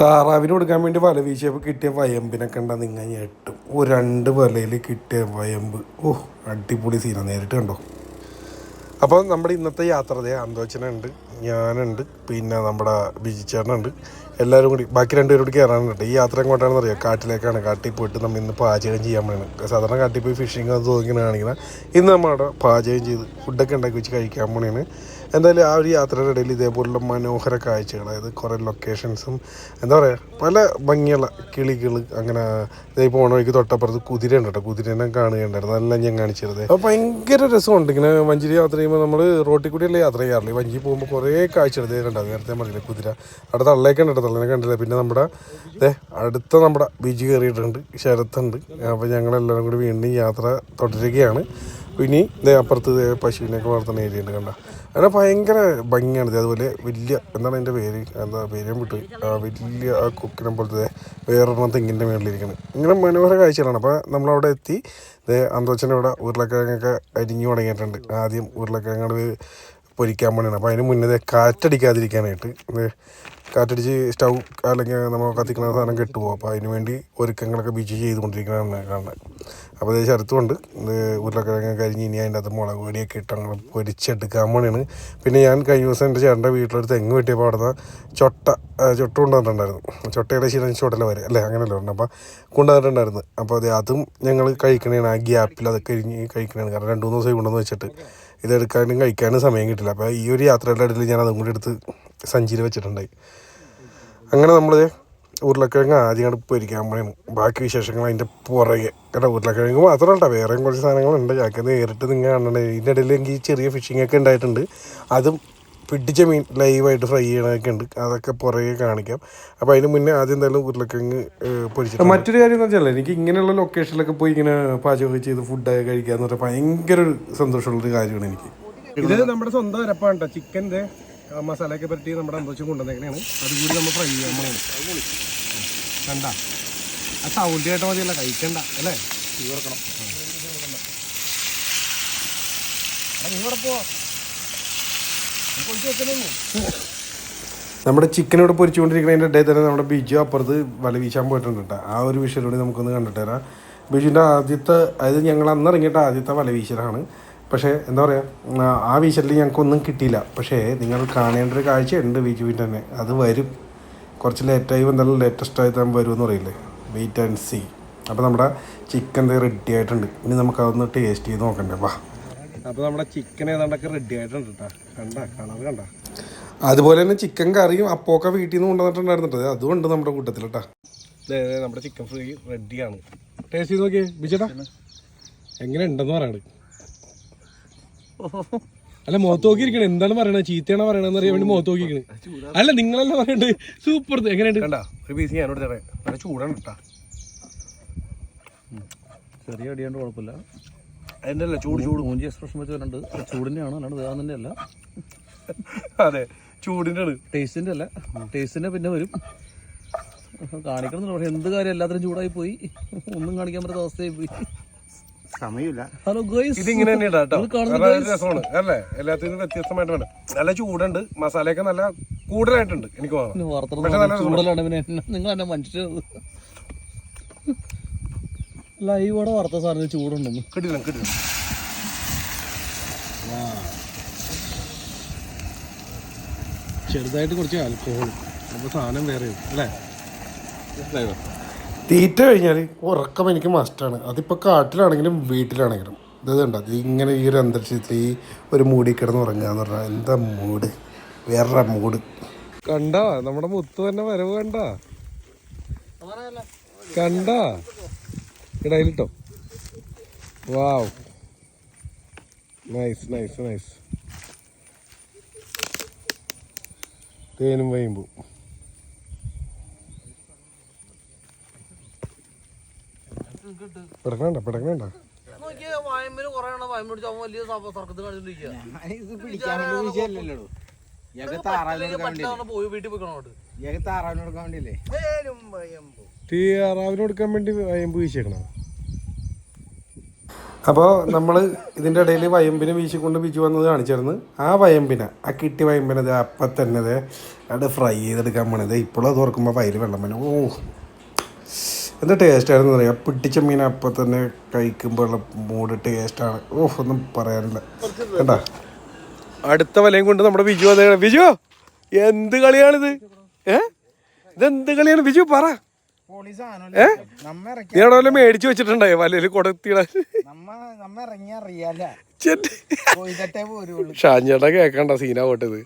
താറാവിന് കൊടുക്കാൻ വേണ്ടി വല വീശിയപ്പോൾ കിട്ടിയ വയമ്പിനൊക്കെ ഉണ്ടാ നിങ്ങൾ ഞെട്ടും. ഓ രണ്ട് വലയിൽ കിട്ടിയ വയമ്പ്. ഓ അടിപൊളി സീന നേരിട്ട് കണ്ടോ? അപ്പോൾ നമ്മുടെ ഇന്നത്തെ യാത്ര ദേ അന്തോച്ചനുണ്ട് ഞാനുണ്ട് പിന്നെ നമ്മുടെ ബിജിച്ചേട്ടനുണ്ട് എല്ലാവരും കൂടി ബാക്കി രണ്ടുപേരും കൂടി കയറാനുണ്ട് ഈ യാത്ര എങ്ങോട്ടാണെന്ന് അറിയാം? കാട്ടിലേക്കാണ്. കാട്ടിൽ പോയിട്ട് നമ്മൾ ഇന്ന് പാചകം ചെയ്യാൻ പോകണം സാധാരണ കാട്ടിൽ പോയി ഫിഷിങ് അത് കാണിക്കണം. ഇന്ന് നമ്മളവിടെ പാചകം ചെയ്ത് ഫുഡൊക്കെ ഉണ്ടാക്കി വെച്ച് കഴിക്കാൻ പോണേണ് എന്തായാലും ആ ഒരു യാത്രയുടെ ഇടയിൽ ഇതേപോലുള്ള മനോഹര കാഴ്ചകൾ അതായത് കുറേ ലൊക്കേഷൻസും എന്താ പറയുക പല ഭംഗിയുള്ള കിളികൾ അങ്ങനെ ഇതായി പോകണ വഴിക്ക് തൊട്ടപ്പുറത്ത് കുതിര ഉണ്ട് കേട്ടോ. കുതിരനെ കാണുകയുണ്ടായിരുന്നു. അതെല്ലാം ഞാൻ കാണിച്ചിരുന്നത്. അപ്പോൾ ഭയങ്കര രസമുണ്ട്. ഇങ്ങനെ വഞ്ചിരി യാത്ര ചെയ്യുമ്പോൾ നമ്മൾ റോട്ടിൽ കൂടിയല്ലേ യാത്ര ചെയ്യാറില്ല വഞ്ചി പോകുമ്പോൾ കുറേ കാഴ്ചകൾ ഇതേ കണ്ടത് നേരത്തെ മറിയില്ല കുതിര. അവിടെ തള്ളേക്ക് ഉണ്ട് തള്ളേനെ കണ്ടില്ല? പിന്നെ നമ്മുടെ ദേ അടുത്ത നമ്മുടെ ബീച്ച് കയറിയിട്ടുണ്ട് ശരത്തുണ്ട്. അപ്പോൾ ഞങ്ങളെല്ലാവരും കൂടി വീണ്ടും യാത്ര തുടരുകയാണ്. ഇനി ഇതേ അപ്പുറത്ത് ഇതേ പശുവിനെയൊക്കെ വളർത്തുന്ന ഏരിയ ഉണ്ട് കണ്ട? അങ്ങനെ ഭയങ്കര ഭംഗിയാണ് അതുപോലെ വലിയ എന്താണ് അതിന്റെ പേര്? എന്താ പേര് വിട്ടു ആ വലിയ ആ കുക്കിനെ പോലത്തെ വേറൊരെണ്ണം തെങ്ങിന്റെ മേളിലിരിക്കുന്നത് ഇങ്ങനെ മനോഹര കാഴ്ചകളാണ്. അപ്പോൾ നമ്മളവിടെ എത്തി. അന്തോച്ചന്റെ അവിടെ ഉരുളക്കിഴങ്ങൊക്കെ അരിഞ്ഞു തുടങ്ങിയിട്ടുണ്ട്. ആദ്യം ഉരുളക്കിഴങ്ങ് പൊരിക്കാൻ പണിയാണ് അപ്പോൾ അതിന് മുന്നേ കാറ്റടിക്കാതിരിക്കാനായിട്ട് കാറ്റടിച്ച് സ്റ്റൗ അല്ലെങ്കിൽ നമ്മൾ കത്തിക്കുന്ന സാധനം കെട്ടുപോകും. അപ്പോൾ അതിന് വേണ്ടി ഒരുക്കങ്ങളൊക്കെ ബീച്ച് ചെയ്തുകൊണ്ടിരിക്കുന്നതാണ് കാണുന്നത്. അപ്പോൾ അതേ ശരത്തുമുണ്ട് ഉരുളക്കിഴങ്ങ് കരിഞ്ഞ് ഇനി അതിന്റെ അകത്ത് മുളക് പൊടിയൊക്കെ ഇട്ട് അങ്ങനെ പൊരിച്ചെടുക്കാൻ പണിയാണ് പിന്നെ ഞാൻ കഴിഞ്ഞ ദിവസം എന്റെ ചേട്ടന്റെ വീട്ടിലൊരു തെങ്ങ് വെട്ടിയപ്പോൾ അവിടെ നിന്ന് ചൊട്ട ചൊട്ട കൊണ്ടുവന്നിട്ടുണ്ടായിരുന്നു. ചൊട്ടയുടെ ശീലം ചുടല വരെ. അല്ലേ? അങ്ങനെയല്ലേ ഉണ്ട് അപ്പോൾ കൊണ്ടുവന്നിട്ടുണ്ടായിരുന്നു. അപ്പോൾ അത് അതും ഞങ്ങൾ കഴിക്കണേണ്. ആ ഗ്യാപ്പിൽ അതൊക്കെ ഇരിഞ്ഞ് കഴിക്കണേണ്. കാരണം രണ്ട് മൂന്ന് ദിവസം കൊണ്ടുവന്ന് വെച്ചിട്ട്. ഇതെടുക്കാനും കഴിക്കാനും സമയം കിട്ടില്ല. അപ്പോൾ ഈ ഒരു യാത്രയുടെ ഇടയിൽ ഞാൻ അതും കൂടി എടുത്ത് സഞ്ചിയിൽ വെച്ചിട്ടുണ്ടായി. അങ്ങനെ നമ്മൾ ഉരുളക്കിഴങ്ങ് ആദ്യം കണ്ട് പൊരിക്കാൻ പോയാണ് ബാക്കി വിശേഷങ്ങൾ അതിന്റെ പുറകെ. കേട്ടോ ഉരുളക്കിഴങ്ങ് മാത്രമല്ല വേറെയും കുറച്ച് സാധനങ്ങളുണ്ട്. ഞങ്ങൾക്ക് നേരിട്ട് നിങ്ങൾ കാണണേ ഇതിന്റെ ഇടയിൽ എനിക്ക് ചെറിയ ഫിഷിംഗ് ഒക്കെ ഉണ്ടായിട്ടുണ്ട്. അതും പിടിച്ച മീൻ ലൈവായിട്ട് ഫ്രൈ ചെയ്യണതൊക്കെ ഉണ്ട്. അതൊക്കെ പുറകെ കാണിക്കാം. അപ്പോൾ അതിന് മുന്നേ ആദ്യം എന്തായാലും ഉരുളക്കിഴങ്ങ് പൊരിച്ചിട്ട് മറ്റൊരു കാര്യം എന്ന് വെച്ചാൽ എനിക്ക് ഇങ്ങനെയുള്ള ലൊക്കേഷനിലൊക്കെ പോയി ഇങ്ങനെ പാചകം ചെയ്ത് ഫുഡൊക്കെ കഴിക്കുക എന്ന് പറഞ്ഞാൽ ഭയങ്കര ഒരു സന്തോഷമുള്ളൊരു കാര്യമാണ് എനിക്ക്. ഇത് നമ്മുടെ സ്വന്തം അരപ്പാണ് കേട്ടോ ചിക്കന്റെ മസാലയൊക്കെ പറ്റി നമ്മുടെ അന്തോഷം കൊണ്ടുവന്നേക്കണേണ്. അതുകൂടി നമ്മൾ ഫ്രൈ ചെയ്യാൻ പോണേണ് കണ്ട? ആ സൗണ്ട് കേട്ടോ മതിയല്ല. കഴിക്കണ്ട അല്ലേ? തീർക്കണം നമ്മുടെ ചിക്കൻ ഇവിടെ പൊരിച്ചുകൊണ്ടിരിക്കുന്നതിന്റെ ഇടയിൽ തന്നെ നമ്മുടെ ബിജു അപ്പുറത്ത് വല വീശാൻ പോയിട്ടുണ്ട് കേട്ടോ. ആ ഒരു വിഷയിലൂടെ നമുക്കൊന്ന് കണ്ടിട്ട് തരാം ബിജുവിന്റെ ആദ്യത്തെ അതായത് ഞങ്ങൾ അന്ന് ഇറങ്ങിയിട്ട് ആദ്യത്തെ വല വീശലാണ് പക്ഷേ എന്താ പറയുക ആ വീശലിൽ ഞങ്ങൾക്കൊന്നും കിട്ടിയില്ല. പക്ഷേ നിങ്ങൾ കാണേണ്ട ഒരു കാഴ്ചയുണ്ട് ബിജുവിന്റെ തന്നെ. അത് വരും. കുറച്ച് ലേറ്റായി വന്നാലും ലേറ്റസ്റ്റ് ആയി താൻ വരുമെന്ന് പറയില്ലേ? വെയിറ്റ് ആൻഡ് സീ അപ്പോൾ നമ്മുടെ ചിക്കൻ റെഡി ആയിട്ടുണ്ട്. ഇനി നമുക്കതൊന്ന് ടേസ്റ്റ് ചെയ്ത് നോക്കണ്ടേ? വാ. അപ്പോൾ നമ്മുടെ ചിക്കൻ ഏതാണ്ടൊക്കെ റെഡി ആയിട്ടുണ്ട് കേട്ടോ കണ്ട കളർ കണ്ട. അതുപോലെ തന്നെ ചിക്കൻ കറിയും അപ്പോക്കെ വീട്ടിൽ നിന്ന് കൊണ്ടുവന്നിട്ടുണ്ടായിരുന്നു അതും അതുകൊണ്ട് നമ്മുടെ കൂട്ടത്തിൽ കേട്ടോ നമ്മുടെ ചിക്കൻ ഫ്രൈ റെഡിയാണ് ടേസ്റ്റ് ചെയ്ത് നോക്കിയേ ബിജേട്ടാ എങ്ങനെ ഉണ്ടെന്ന് പറയണത് അല്ല മുഖത്ത് നോക്കിയിരിക്കണേ. എന്താണ് പറയണത്? ചീത്തയാണ് പറയണെന്ന് അറിയാൻ വേണ്ടി മുഖത്ത് നോക്കിയിരിക്കണേ. അല്ല നിങ്ങളല്ല പറയണ്ട്? സൂപ്പർ എങ്ങനെയുണ്ട്? കണ്ട ഒരു പീസ് ഞാനോട് തരാം നല്ല ചൂടാണ് കേട്ടാ ചെറിയ അടിയാണ്ട് കുഴപ്പമില്ല. അതിന്റെ അല്ല ചൂട് ചൂട്. മൂഞ്ചി എക്സ്പ്രഷൻ വെച്ച് വരുന്നുണ്ട് ചൂടിന്റെയാണ് അല്ലാണ്ട് വേറെ തന്നെ അല്ല. അതെ ചൂടിന്റെ ആണ് ടേസ്റ്റിന്റെ അല്ല. ടേസ്റ്റിന്റെ പിന്നെ വരും. കാണിക്കണം എന്ന് എന്ത് കാര്യം എല്ലാത്തിനും ചൂടായി പോയി. ഒന്നും കാണിക്കാൻ പറ്റാത്ത അവസ്ഥയായി പോയി. സമയമില്ല. ഹലോ ഗോയ്സ് ഇതിങ്ങനെ തന്നെ ഇത് കാണുന്ന വേറെ ഒരു രസമാണ് അല്ലേ? എല്ലാത്തിനും വ്യത്യസ്തമായിട്ട് വേണം. നല്ല ചൂടുണ്ട്. മസാലയൊക്കെ നല്ല കൂടുതലായിട്ടുണ്ട് എനിക്ക് തോന്നുന്നു. നിങ്ങൾ എന്നെ മനുഷ്യർ? ലൈവോടെ വറുത്ത സാധനം ചൂടുണ്ടെന്ന്. കിട്ടില്ല കിട്ടില്ല ചെറുതായിട്ട് കുറച്ച് ആൽക്കഹോൾ അപ്പോൾ സാധനം വേറെ അല്ലേ? തീറ്റ കഴിഞ്ഞാൽ ഉറക്കം എനിക്ക് മസ്റ്റാണ് അതിപ്പോൾ കാട്ടിലാണെങ്കിലും വീട്ടിലാണെങ്കിലും. ഇത് അത് ഇങ്ങനെ ഈ ഒരു അന്തരീക്ഷത്തിൽ ഈ ഒരു മൂടി കിടന്ന് ഉറങ്ങുക എന്ന് പറഞ്ഞാൽ എന്താ മൂഡ് വേറെ മൂഡ് കണ്ട? നമ്മുടെ മുത്ത് തന്നെ വരവ് കണ്ട? കണ്ട? ഇടയിലിട്ടോ വാവ്. നൈസ് നൈസ് നൈസ് തേനും വൈമ്പു. വേണ്ടി വിഷയമല്ലല്ലോ ഇയാൾക്ക് താറാവിന് കൊടുക്കാൻ വേണ്ടിയല്ലേ പോയി വീട്ടിൽ പോയിക്കണോട്ട് താറാവിന് കൊടുക്കാൻ ഇതിന്റെ തീ അറാവിന് കൊടുക്കാൻ വേണ്ടി വയമ്പ് വീശേക്കണം അപ്പോൾ നമ്മൾ ഇതിന്റെ ഇടയിൽ വയമ്പിനെ വീശിക്കൊണ്ട് ബിജു വന്നത് കാണിച്ചിരുന്നു ആ വയമ്പിനെ ആ കിട്ടി വയമ്പിനെ അത് അപ്പം തന്നെ അത് ഫ്രൈ ചെയ്തെടുക്കാൻ പോണത്. ഇപ്പോഴും അത് ഓർക്കുമ്പോൾ വയൽ വെള്ളം വരും. ഓ. എന്താ ടേസ്റ്റ് ആയിരുന്നു അറിയാം? പിടിച്ച മീൻ അപ്പം തന്നെ കഴിക്കുമ്പോഴുള്ള മൂഡ് ടേസ്റ്റാണ് ഓ ഒന്നും പറയാനില്ല. കേട്ടാ അടുത്ത വലയും കൊണ്ട് നമ്മുടെ ബിജു അതെ ബിജു എന്ത് കളിയാണിത്? ഏ? ഇതെന്ത് കളിയാണ്? ബിജു പറ. പൊളി സാധനം ഏ നമ്മ ഇറക്കി നീ അവിടെ വല്ല മേടിച്ചു വെച്ചിട്ടുണ്ടായി വലിയ പോരുള്ളൂ. ഷാഞ്ചേട്ടാ കേക്കണ്ട സീനാ പോട്ടത്.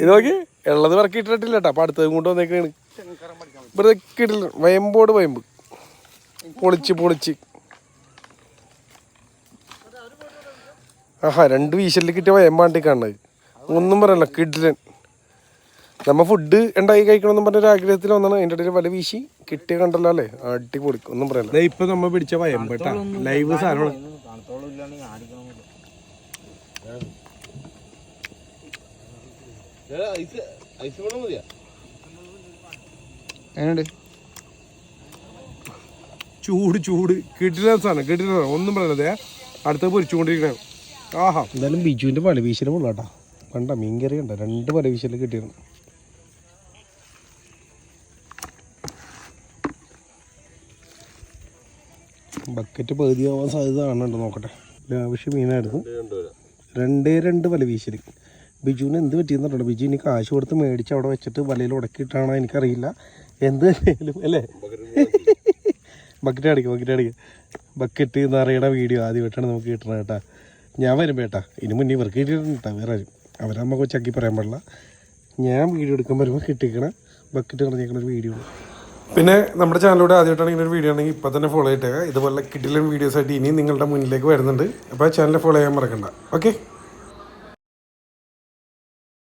ഇത് നോക്കി. ഉള്ളത് വറക്കി ഇട്ടിട്ടില്ല കേട്ടോ അപ്പൊ അടുത്തത് കൊണ്ട് വന്നേക്കാണ്. ഇവിടെ കിട്ടില്ല വയമ്പോട് വയമ്പ്. പൊളിച്ച് പൊളിച്ച്. ആഹാ രണ്ട് വീശലിൽ കിട്ടിയ വയമ്പാണ്ടി കാണുന്നത് ഒന്നും പറയല്ല കിഡിലൻ നമ്മ ഫുഡ് ഉണ്ടാക്കി കഴിക്കണമെന്നും പറഞ്ഞ ഒരു ആഗ്രഹത്തിൽ വന്നാണ്. അതിന്റെ ഇടയിൽ വല വീശി കിട്ടിയ കണ്ടല്ലോ അല്ലേ? അടിപൊളി. ഒന്നും പറയാം ഇപ്പൊ നമ്മ പിടിച്ച വയമ്പട്ട. ലൈവ് സാധനമാണ് എങ്ങനെയുണ്ട്? ചൂട് ചൂട്. കിട്ടില്ല സാധനം കിട്ടില്ല ഒന്നും പറയല്ലേ അടുത്ത പൊരിച്ചുകൊണ്ടിരിക്കണം. ആഹാ. എന്തായാലും ബിജുവിന്റെ വല വീശൽ കൊള്ളാട്ടാ കണ്ട മീൻകറി കണ്ട? രണ്ട് വല വീശൽ കിട്ടിയിരുന്നു. ബക്കറ്റ് പകുതിയാവാൻ സാധ്യത കാണുന്നുണ്ട് നോക്കട്ടെ. ആവശ്യം മീനായിരുന്നു. രണ്ടേ രണ്ട് വല വീശൽ. ബിജുവിന് എന്ത് പറ്റിയെന്നുണ്ടോ ബിജു ഇനി കാശ് കൊടുത്ത് മേടിച്ച് അവിടെ വെച്ചിട്ട് വലയിൽ ഉടക്കിയിട്ടാണോ എനിക്കറിയില്ല. എന്ത് തന്നെയാലും അല്ലേ? ബക്കറ്റ് അടിക്കും ബക്കറ്റ് അടിക്കും. ബക്കറ്റ് എന്ന് അറിയണ വീഡിയോ ആദ്യമായിട്ടാണ് നമുക്ക് കിട്ടണത് കേട്ടാ. ഞാൻ വരുമ്പോൾ കേട്ടാ ഇനി മുന്നേ ഇവർക്ക് കിട്ടിയിട്ടുണ്ട് കേട്ടോ വേറെ അവരമ്മ കൊച്ചാക്കി പറയാൻ പാടില്ല. ഞാൻ വീഡിയോ എടുക്കാൻ വരുമ്പോൾ കിട്ടിക്കണ ബക്കറ്റ് കളഞ്ഞേക്കണ ഒരു വീഡിയോ പിന്നെ നമ്മുടെ ചാനലിലൂടെ ആദ്യമായിട്ടാണ് ഇങ്ങനെ ഒരു വീഡിയോ ആണെങ്കിൽ ഇപ്പം തന്നെ ഫോളോ ചെയ്തേക്കുക ഇതുപോലെ കിട്ടിലും വീഡിയോസ് ആയിട്ട് ഇനിയും നിങ്ങളുടെ മുന്നിലേക്ക് വരുന്നുണ്ട്. അപ്പോൾ ആ ചാനൽ ഫോളോ ചെയ്യാൻ മറക്കണ്ട. ഓക്കെ